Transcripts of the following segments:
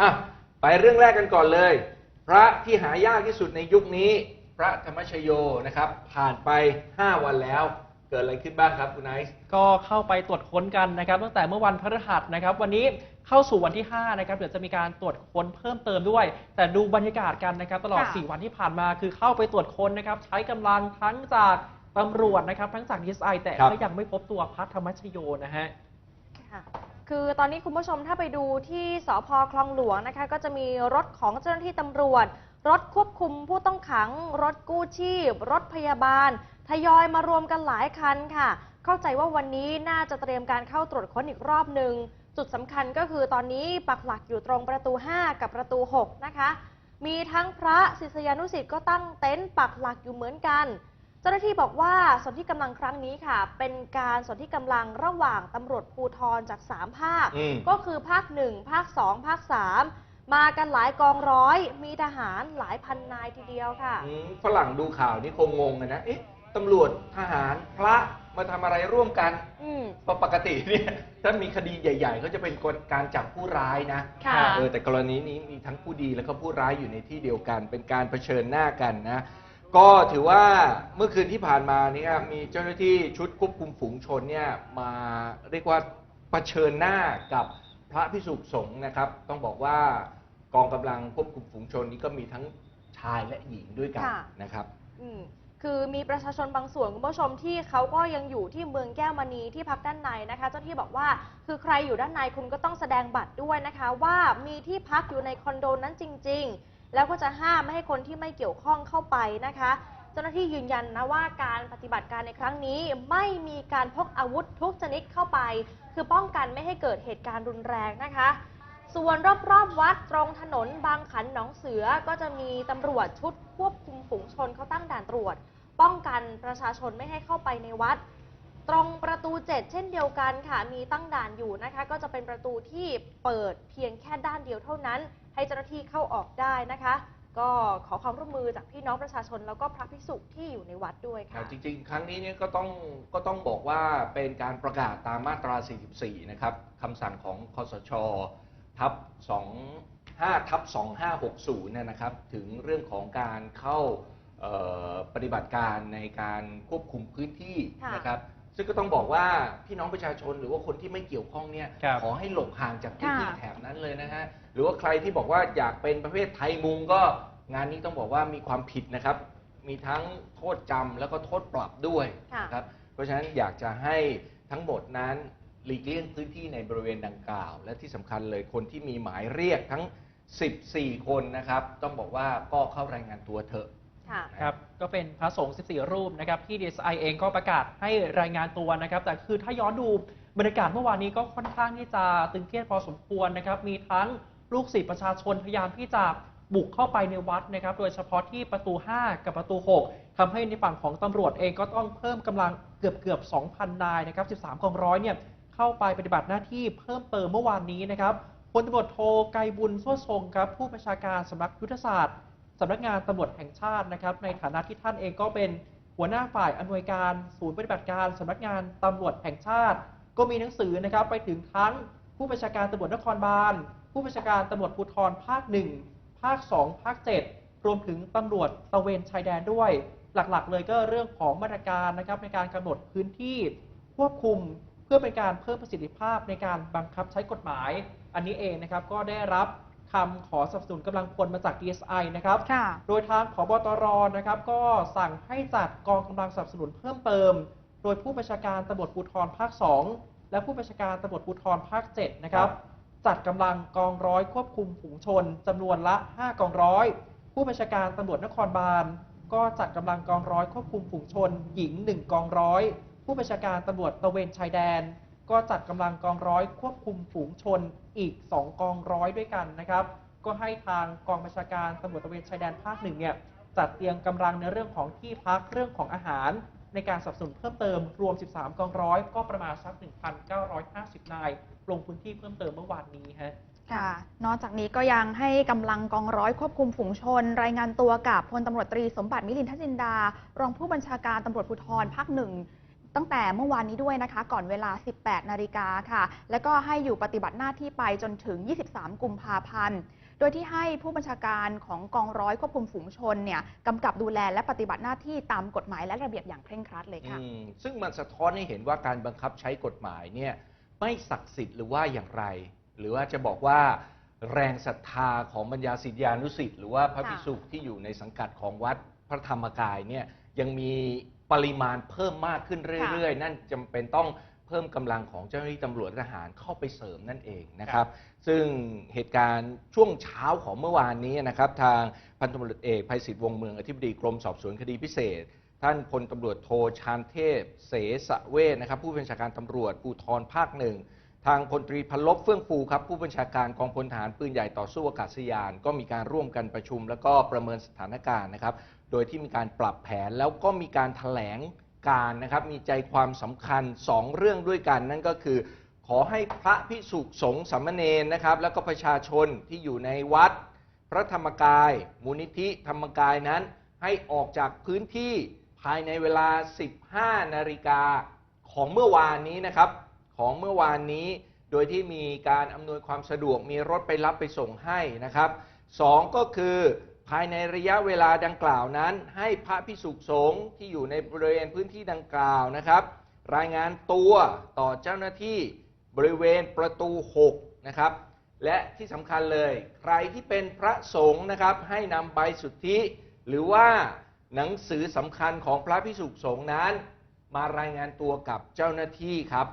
อะไปเรื่องแรกกันก่อนเลย พระที่หายากที่สุดในยุคนี้ พระธรรมชโยนะครับ ผ่านไป 5 วันแล้ว เกิดอะไรขึ้นบ้างครับคุณไอซ์ก็เข้าไปตรวจค้นกันนะครับ ตั้งแต่เมื่อวันพฤหัสนะครับ วันนี้เข้าสู่วันที่ 5 นะครับเดี๋ยวจะมีการตรวจค้นเพิ่มเติมด้วย แต่ดูบรรยากาศกันนะครับ ตลอด ค่ะ 4 วันที่ผ่านมาคือเข้าไปตรวจค้นนะครับ ใช้กำลังทั้งจากตำรวจนะครับ ทั้งจากดีไอแต่ครับก็ยังไม่พบตัวพระธรรมชโยนะฮะ ค่ะ คือตอนนี้คุณผู้ชมถ้าไปดูที่สพคลองหลวงนะคะ ก็จะมีรถของเจ้าหน้าที่ตำรวจ รถควบคุมผู้ต้องขัง รถกู้ชีพ รถพยาบาล ทยอยมารวมกันหลายคันค่ะ เข้าใจว่าวันนี้น่าจะเตรียมการเข้าตรวจค้นอีกรอบหนึ่งจุดสำคัญก็คือตอนนี้ปักหลักอยู่ตรงประตู 5 กับประตู 6 นะคะ มีทั้งพระศิษยานุสิษย์ก็ตั้งเต็นท์ปักหลักอยู่เหมือนกัน เจ้าหน้าที่บอกว่าสนที่กำลังครั้งนี้ค่ะ เป็นการสนที่กำลังระหว่างตำรวจภูทรจาก 3 ภาค อืม ก็คือภาค 1 ภาค 2 ภาค 3 มากันหลายกองร้อย มีทหารหลายพันนายทีเดียวค่ะ อืมฝรั่งดูข่าวนี่คงงงกันนะ เอ๊ะตำรวจทหารพระมาทำอะไรร่วมกันอืมเพราะปกติเนี่ยถ้ามีคดีใหญ่ๆ ก็จะเป็นการจับผู้ร้ายนะค่ะ เออแต่กรณีนี้มีทั้งผู้ดีแล้วก็ผู้ร้ายอยู่ในที่เดียวกัน เป็นการเผชิญหน้ากันนะ ก็ถือว่าเมื่อคืนที่ผ่านมาเนี่ยมีเจ้าหน้าที่ชุดควบคุมฝูงชนเนี่ยมาเรียกว่าเผชิญหน้ากับพระพิสุสงฆ์นะครับ ต้องบอกว่ากองกำลังควบคุมฝูงชนนี้ก็มีทั้งชายและหญิงด้วยกันค่ะ นะครับ อืมคือมีประชาชนบางส่วนคุณผู้ชมที่เขาก็ยังอยู่ที่เมืองแก้วมณีที่พักด้านในนะคะ เจ้าหน้าที่บอกว่าคือใครอยู่ด้านในคุณก็ต้องแสดงบัตรด้วยนะคะ ว่ามีที่พักอยู่ในคอนโดนั้นจริง ๆ แล้วก็จะห้ามไม่ให้คนที่ไม่เกี่ยวข้องเข้าไปนะคะ เจ้าหน้าที่ยืนยันนะว่าการปฏิบัติการในครั้งนี้ไม่มีการพกอาวุธทุกชนิดเข้าไป คือป้องกันไม่ให้เกิดเหตุการณ์รุนแรงนะคะ ส่วนรอบๆวัดตรงถนนบางขันหนองเสือก็จะมีตำรวจชุดควบคุมฝูงชนเขาตั้งด่านตรวจ ป้องกันประชาชนไม่ให้เข้าไปในวัดตรงประตู 7 เช่นเดียวกันค่ะ มีตั้งด่านอยู่นะคะ ก็จะเป็นประตูที่เปิดเพียงแค่ด้านเดียวเท่านั้น ให้เจ้าหน้าที่เข้าออกได้นะคะ ก็ขอความร่วมมือจากพี่น้องประชาชน แล้วก็พระภิกษุที่อยู่ในวัดด้วยครัค่ะบจริง ๆ ครั้งนี้เนี่ยก็ต้องก็ต้องบอกว่าเป็นการประกาศตามมาตรา 44 นะครับคำสั่งของคอสชทับ25ทับ2560เนี่ยนะครับ ถึงเรื่องของการเข้าเอ่อปฏิบัติการในการควบคุมพื้นที่ค่ะนะครับ ซึ่งก็ต้องบอกว่าพี่น้องประชาชนหรือว่าคนที่ไม่เกี่ยวข้องเนี่ยครับขอให้หลบห่างจากพื้นที่ค่ะแถบนั้นเลยนะฮะ หรือว่าใครที่บอกว่าอยากเป็นประเภทไทยมุงก็งานนี้ต้องบอกว่ามีความผิดนะครับ มีทั้งโทษจำแล้วก็โทษปรับด้วยค่ะนะครับเพราะฉะนั้นอยากจะให้ทั้งหมดนั้นหลีกเลี่ยงพื้นที่ในบริเวณดังกล่าว และที่สำคัญเลยคนที่มีหมายเรียกทั้ง 14 คนนะครับ ต้องบอกว่าก็เข้ารายงานตัวเถอะ ค่ะ ครับก็เป็นพระสงฆ์ 14 รูปนะครับที่ DSI เองก็ประกาศให้รายงานตัวนะครับ แต่คือถ้าย้อนดูบรรยากาศเมื่อวานนี้ก็ค่อนข้างที่จะตึงเครียดพอสมควรนะครับ มีทั้ง ลูกศิษย์ประชาชนพยายามที่จะบุกเข้าไปในวัดนะครับ โดยเฉพาะที่ประตู 5 กับประตู 6ทำให้ในฝั่งของตำรวจเองก็ต้องเพิ่มกำลังเกือบเกือบ2,000 นายนะครับ 13 กองร้อยเนี่ยเข้าไปปฏิบัติหน้าที่เพิ่มเติมเมื่อวานนี้นะครับพลตำรวจโทไกบุญโซ่ทรงครับผู้บัญชาการสำนักยุทธศาสตร์สำนักงานตำรวจแห่งชาตินะครับ ในฐานะที่ท่านเองก็เป็นหัวหน้าฝ่ายอำนวยการศูนย์ปฏิบัติการสำนักงานตำรวจแห่งชาติ ก็มีหนังสือนะครับไปถึงทั้งผู้บัญชาการตำรวจนครบาล ผู้บัญชาการตำรวจภูธรภาคหนึ่งภาคสองภาคเจ็ดรวมถึงตำรวจตระเวนชายแดนด้วย หลักๆ เลยก็เรื่องของมาตรการนะครับในการกำหนดพื้นที่ควบคุมเพื่อเป็นการเพิ่มประสิทธิภาพในการบังคับใช้กฎหมาย อันนี้เองนะครับก็ได้รับคำขอสนับสนุนกำลังพลมาจาก DSI นะครับค่ะโดยทางผบตรนะครับ ก็สั่งให้จัดกองกำลังสนับสนุนเพิ่มเติม โดยผู้บัญชาการตำรวจภูธรภาค 2 และผู้บัญชาการตำรวจภูธรภาค 7 นะครับ จัดกำลังกองร้อยควบคุมฝูงชนจำนวนละ 5 กองร้อย ผู้บัญชาการตำรวจนครบาล ก็จัดกำลังกองร้อยควบคุมฝูงชน หญิง 1 กองร้อย ผู้บัญชาการตำรวจตะเวนชายแดน ก็จัดกำลังกองร้อยควบคุมฝูงชนอีก 2 กองร้อยด้วยกันนะครับ ก็ให้ทางกองบัญชาการตำรวจตะเวนชายแดนภาคหนึ่งเนี่ยจัดเตรียมกำลังในเรื่องของที่พักเรื่องของอาหาร ในการสนับสนุนเพิ่มเติมรวม 13 กองร้อย ก็ประมาณสัก 1,950 นาย ลงพื้นที่เพิ่มเติมเมื่อวานนี้ฮะค่ะนอกจากนี้ก็ยังให้กำลังกองร้อยควบคุมฝูงชน รายงานตัวกับพลตำรวจตรีสมบัติมิลินทจินดา รองผู้บัญชาการตำรวจภูธรภาคหนึ่งตั้งแต่เมื่อวานนี้ด้วยนะคะ ก่อนเวลา 18 นาฬิกาค่ะ แล้วก็ให้อยู่ปฏิบัติหน้าที่ไปจนถึง 23 กุมภาพันธ์ โดยที่ให้ผู้บัญชาการของกองร้อยควบคุมฝูงชนเนี่ยกำกับดูแลและปฏิบัติหน้าที่ตามกฎหมายและระเบียบอย่างเคร่งครัดเลยค่ะ อืมซึ่งมันสะท้อนให้เห็นว่าการบังคับใช้กฎหมายเนี่ยไม่ศักดิ์สิทธิ์หรือว่าอย่างไร หรือว่าจะบอกว่า แรงศรัทธาของบรรดาศิษยานุสิษย์หรือว่าพระค่ะ ภิกษุที่อยู่ในสังกัดของวัดพระธรรมกายเนี่ยยังมีปริมาณเพิ่มมากขึ้นเรื่อยๆ นั่นจำเป็นต้อง เพิ่มกำลังของเจ้าหน้าที่ตำรวจทหารเข้าไปเสริมนั่นเองนะครับ ซึ่งเหตุการณ์ช่วงเช้าของเมื่อวานนี้นะครับทางพันตำรวจเอกภัยศิษฐ์วงศ์เมืองอธิบดีกรมสอบสวนคดีพิเศษ ท่านพลตำรวจโทชานเทพ เสสะเวชนะครับ ผู้บัญชาการตำรวจภูธรภาคหนึ่งทางพลตรีพันลบเฟื่องฟูครับผู้บัญชาการกองพลทหารปืนใหญ่ต่อสู้อากาศยาน ก็มีการร่วมกันประชุม แล้วก็ประเมินสถานการณ์นะครับ โดยที่มีการปรับแผนแล้วก็มีการแถลง การนะครับมีใจความสำคัญ 2 เรื่องด้วยกัน นั่นก็คือ ขอให้พระพิสุสงฆ์สามเณรนะครับ แล้วก็ประชาชนที่อยู่ในวัด พระธรรมกาย มูลนิธิธรรมกายนั้น ให้ออกจากพื้นที่ภายในเวลา 15 นาฬิกาของเมื่อวานนี้นะครับ ของเมื่อวานนี้ โดยที่มีการอำนวยความสะดวกมีรถไปรับไปส่งให้นะครับสองก็คือ ภายในระยะเวลาดังกล่าวนั้น ให้พระพิสุสงฆ์ที่อยู่ในบริเวณพื้นที่ดังกล่าวนะครับ รายงานตัวต่อเจ้าหน้าที่บริเวณประตู 6 นะครับ และที่สำคัญเลย ใครที่เป็นพระสงฆ์นะครับ ให้นำใบสุทธิ หรือว่าหนังสือสำคัญของพระพิสุสงฆ์นั้น มารายงานตัวกับเจ้าหน้าที่ครับ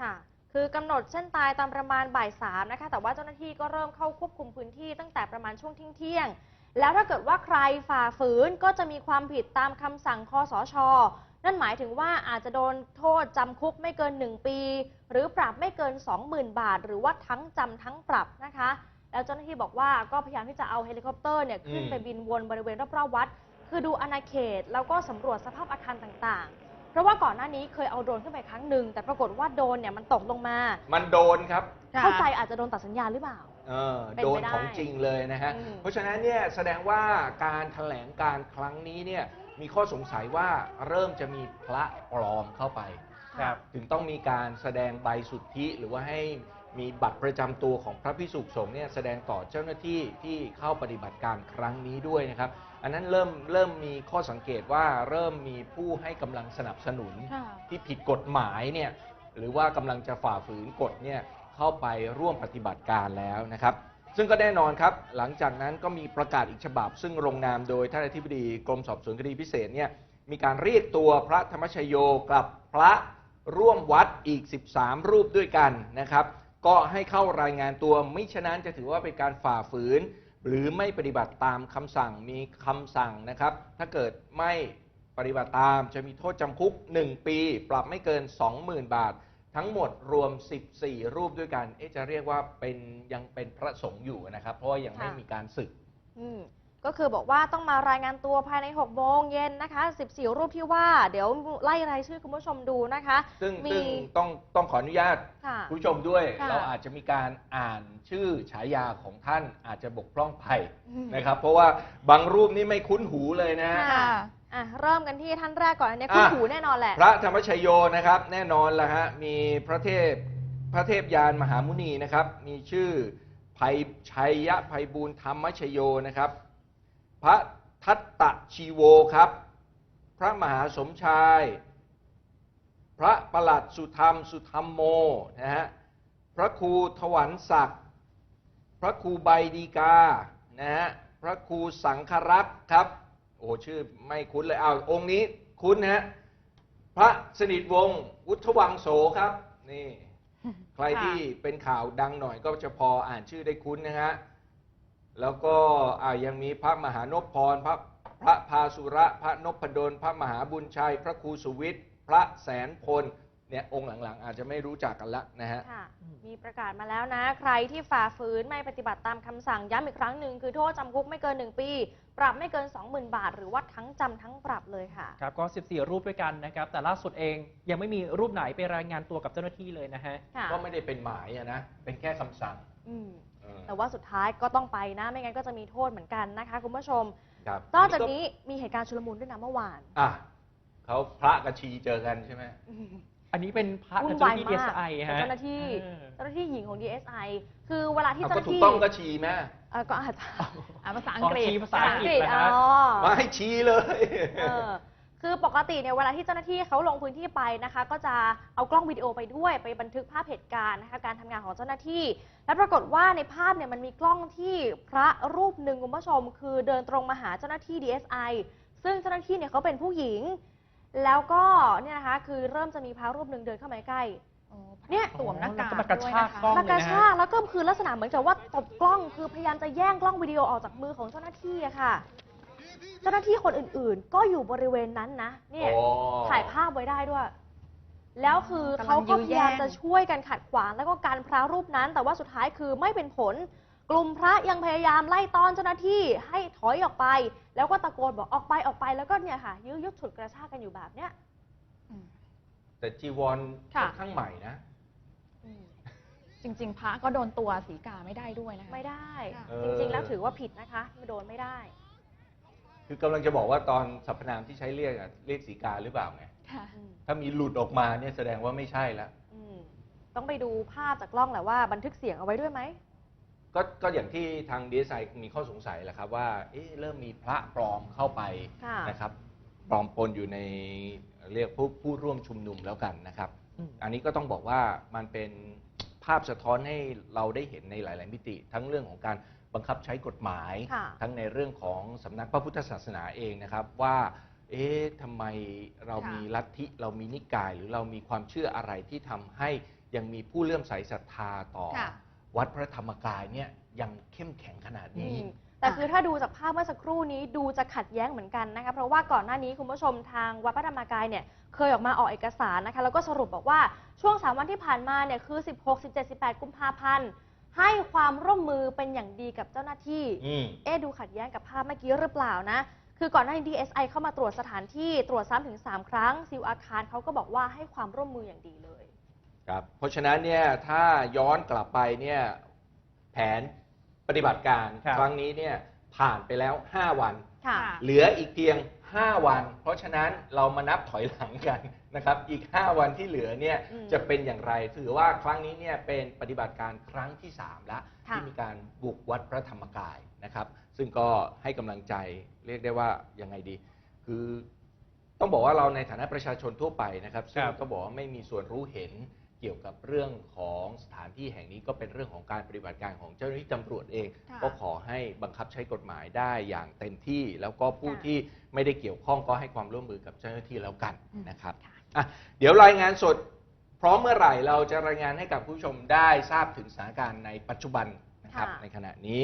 ค่ะคือกำหนดเส้นตายตามประมาณบ่ายสามนะคะแต่ว่าเจ้าหน้าที่ก็เริ่มเข้าควบคุมพื้นที่ตั้งแต่ประมาณช่วงเที่ยง แล้วถ้าเกิดว่าใครฝ่าฝืนก็จะมีความผิดตามคำสั่งคอสช นั่นหมายถึงว่าอาจจะโดนโทษจำคุกไม่เกิน 1 ปี หรือปรับไม่เกิน 20,000 บาท หรือว่าทั้งจำทั้งปรับนะคะ แล้วเจ้าหน้าที่บอกว่าก็พยายามที่จะเอาเฮลิคอปเตอร์เนี่ยขึ้นอืมไปบินวนบริเวณรอบๆวัด คือดูอาณาเขต แล้วก็สำรวจสภาพอาคารต่างๆ เพราะว่าก่อนหน้านี้เคยเอาโดรนขึ้นไปครั้งหนึ่งแต่ปรากฏว่าโดรนเนี่ยมันตกลงมา มันโดนครับ เข้าใจอาจจะโดนตัดสัญญาณหรือเปล่า เออเป็นโดไปนได้ของจริงเลยนะฮะ อืม เพราะฉะนั้นเนี่ยแสดงว่าการแถลงการครั้งนี้เนี่ยมีข้อสงสัยว่าเริ่มจะมีพระปลอมเข้าไปครับ ถึงต้องมีการแสดงใบสุทธิหรือว่าให้มีบัตรประจำตัวของพระพิสุสงฆ์เนี่ยแสดงต่อเจ้าหน้าที่ที่เข้าปฏิบัติการครั้งนี้ด้วยนะครับ อันนั้นเริ่มเริ่มมีข้อสังเกตว่าเริ่มมีผู้ให้กำลังสนับสนุน ค่ะ ที่ผิดกฎหมายเนี่ยหรือว่ากำลังจะฝ่าฝืนกฎเนี่ย เข้าไปร่วมปฏิบัติการแล้วนะครับ ซึ่งก็แน่นอนครับ หลังจากนั้นก็มีประกาศอีกฉบับ ซึ่งลงนามโดยท่านอธิบดีกรมสอบสวนคดีพิเศษเนี่ยมีการเรียกตัวพระธรรมชโยกับพระร่วมวัดอีก 13 รูปด้วยกันนะครับ ก็ให้เข้ารายงานตัวมิฉะนั้นจะถือว่าเป็นการฝ่าฝืน หรือไม่ปฏิบัติตามคำสั่งมีคำสั่งนะครับ ถ้าเกิดไม่ปฏิบัติตามจะมีโทษจำคุก 1 ปี ปรับไม่เกิน 20,000 บาท ทั้งหมดรวม 14 รูปด้วยกันเอ๊ะจะเรียกว่าเป็นยังเป็นพระสงฆ์อยู่นะครับ เพราะว่ายังไม่ค่ะ มีการศึก อืมก็คือบอกว่าต้องมารายงานตัวภายใน6โมงเย็นนะคะ 14 รูปที่ว่า เดี๋ยวไล่รายชื่อคุณผู้ชมดูนะคะ ซึ่งมี ซึ่งต้องต้องขออนุญาตค่ะ คุณผู้ชมด้วย ค่ะ เราอาจจะมีการอ่านชื่อฉายาของท่านอาจจะบกพร่องไปอืมนะครับ เพราะว่าบางรูปนี่ไม่คุ้นหูเลยนะ ค่ะ อะเริ่มกันที่ท่านแรกก่อนอันนี้คุณอะ หูแน่นอนแหละ พระธรรมชโยนะครับ แน่นอนละฮะมีพระเทพพระเทพยานมหามุนีนะครับ มีชื่อภัยชัยยะภัยบูลย์ธรรมชโยนะครับ พระทัตตะชีโวครับ พระมหาสมชาย พระประหลัดสุธรรมสุธรรมโมนะฮะพระครูถวันศักดิ์พระครูใบดีกานะฮะพระครูสังครักษ์ครับ โอ้ชื่อไม่คุ้นเลยอ้าวองค์นี้คุ้นนะฮะพระสนิทวงศ์วุฒวังโสครับ นี่ ใครค่ะที่เป็นข่าวดังหน่อยก็จะพออ่านชื่อได้คุ้นนะฮะแล้วก็อ่ายังมีพระมหานพพรพระพระพาสุระ พระนพดล พระมหาบุญชัย พระครูสุวิทย์ พระแสนพล เนี่ยองค์หลังๆ อาจจะไม่รู้จักกันละนะฮะ ค่ะ มีประกาศมาแล้วนะ ใครที่ฝ่าฝืนไม่ปฏิบัติตามคำสั่งย้ำอีกครั้งหนึ่งคือโทษจำคุกไม่เกิน 1 ปี ปรับไม่เกิน 20,000 บาท หรือว่าทั้งจำทั้งปรับเลยค่ะ ครับก็ 14 รูปด้วยกันนะครับ แต่ล่าสุดเองยังไม่มีรูปไหนไปรายงานตัวกับเจ้าหน้าที่เลยนะฮะ ค่ะก็ไม่ได้เป็นหมายอะนะ เป็นแค่คำสั่งอืมเออแต่ว่าสุดท้ายก็ต้องไปนะ ไม่งั้นก็จะมีโทษเหมือนกันนะคะคุณผู้ชมครับนอกจากนี้มีเหตุการณ์ชุลมุนด้วยนะเมื่อวานอะเขาพระกับชีเจอกันใช่ไหมอั นนี้เป็นพระวุ่กับนเจ้าวาหยน้าที่มาก DSI กับฮะ เจ้าหน้าที่เออเจ้าหน้าที่หญิงของ DSI คือเวลาที่เอาเจ้าหก็น้าถูกที่ต้องก็ชีไหมเอ่อก็อาจจะอ่าภาษาอัของกฤษชี้ภาษาอังกฤษนะฮะ อ๋อมาให้ชี้เลย เออคือปกติเนี่ยเวลาที่เจ้าหน้าที่เขาลงพื้นที่ไปนะคะ ก็จะเอากล้องวิดีโอไปด้วยไปบันทึกภาพเหตุการณ์นะคะการทำงานของเจ้าหน้าที่ และปรากฏว่าในภาพเนี่ยมันมีกล้องที่พระรูปหนึ่งคุณผู้ชม คือเดินตรงมาหาเจ้าหน้าที่ DSI ซึ่งเจ้าหน้าที่เนี่ยเขาเป็นผู้หญิง แล้วก็เนี่ยนะคะคือเริ่มจะมีพระรูปหนึ่งเดินเข้ามาใกล้อ๋อเนี่ยสวมหน้ากากแล้วก็มากระด้วยชากนะคะ กล้องมากระชากแล้วก็คือลักษณะเหมือนกับว่าตบกล้องคือพยายามจะแย่งกล้องวิดีโอออกจากมือของเจ้าหน้าที่อะค่ะ เจ้าหน้าที่คนอื่นๆ ก็อยู่บริเวณนั้นนะเนี่ยโอ้ ถ่ายภาพไว้ได้ด้วย แล้วคือกำลังเขาก็ยื้พอแย่ยายามงจะช่วยกันขัดขวางแล้วก็การพระรูปนั้น แต่ว่าสุดท้ายคือไม่เป็นผล กลุ่มพระยังพยายามไล่ต้อนเจ้าหน้าที่ให้ถอยออกไป แล้วก็ตะโกนบอกออกไปออกไปแล้วก็เนี่ยค่ะยื้อยุดฉุดกระชากกันอยู่แบบเนี้ยอืมแต่จีวรค่ะค่อนข้างใหม่นะจริง ๆ พระก็โดนตัวสีกาไม่ได้ด้วยนะคะ ไม่ได้เออจริง ๆ แล้วถือว่าผิดนะคะไม่โดนไม่ได้ คือกำลังจะบอกว่าตอนสรรพนามที่ใช้เรียกอะเรียกสีกาหรือเปล่าไงค่ะ อืมถ้ามีหลุดออกมาเนี่ยแสดงว่าไม่ใช่แล้ว อืมต้องไปดูภาพจากกล้องแหละว่าบันทึกเสียงเอาไว้ด้วยไหม ก็ก็อย่างที่ทางดีไซน์มีข้อสงสัยแหละครับว่าเอ๊ะเริ่มมีพระปลอมเข้าไปค่ะ นะครับปลอมปนอยู่ในเรียกผู้ผู้ร่วมชุมนุมแล้วกันนะครับอืมอันนี้ก็ต้องบอกว่ามันเป็นภาพสะท้อนให้เราได้เห็นในหลาย ๆ มิติ ทั้งเรื่องของการบังคับใช้กฎหมาย ค่ะ ทั้งในเรื่องของสำนักพระพุทธศาสนาเองนะครับว่า เอ๊ะทำไมเราค่ะมีลัทธิเรามีนิกาย หรือเรามีความเชื่ออะไรที่ทำให้ยังมีผู้เลื่อมใสศรัทธาต่อ ค่ะ วัดพระธรรมกายเนี่ยยังเข้มแข็งขนาดอืนี้มแต่คือถ้าดูจากภาพเมื่อสักครู่นี้ดูจะขัดแย้งเหมือนกันนะคะเพราะว่าก่อนหน้านี้คุณผู้ชมทางวัดพระธรรมกายเนี่ยเคยออกมาออกเอกสารนะคะแล้วก็สรุปบอกว่าช่วง 3 วันที่ผ่านมาเนี่ยคือ 16 17 18 กุมภาพันธ์ให้ความร่วมมือเป็นอย่างดีกับเจ้าหน้าที่ อืม เอ๊ะดูขัดแย้งกับภาพเมื่อกี้หรือเปล่านะ คือก่อนหน้านี้ DSI เข้ามาตรวจสถานที่ตรวจซ้ำถึง 3 ครั้งซิลอาคารเขาก็บอกว่าให้ความร่วมมืออย่างดีเลย ครับเพราะฉะนั้นเนี่ยถ้าย้อนกลับไปเนี่ยแผนปฏิบัติการครับ ครั้งนี้เนี่ยผ่านไปแล้ว 5 วันค่ะค่ะ เหลืออีกเพียง 5 วัน เพราะฉะนั้นเรามานับถอยหลังกันนะครับ อีก 5 วันที่เหลือเนี่ยอืมจะเป็นอย่างไร ถือว่าครั้งนี้เนี่ยเป็นปฏิบัติการครั้งที่ 3 แล้วค่ะ ที่มีการบุกวัดพระธรรมกายนะครับ ซึ่งก็ให้กำลังใจเรียกได้ว่ายังไงดี คือต้องบอกว่าเราในฐานะประชาชนทั่วไปนะครับซึ่งครับ ต้องบอกว่าไม่มีส่วนรู้เห็น เกี่ยวกับเรื่องของสถานที่แห่งนี้ก็เป็นเรื่องของการปฏิบัติการของเจ้าหน้าที่ตำรวจเอง ค่ะก็ขอให้บังคับใช้กฎหมายได้อย่างเต็มที่ แล้วก็ผู้ค่ะ ที่ไม่ได้เกี่ยวข้องก็ให้ความร่วมมือกับเจ้าหน้าที่แล้วกันอืมนะครับค่ะอะเดี๋ยวรายงานสด พร้อมเมื่อไหร่เราจะรายงานให้กับผู้ชมได้ทราบถึงสถานการณ์ในปัจจุบันนะครับค่ะ ในขณะนี้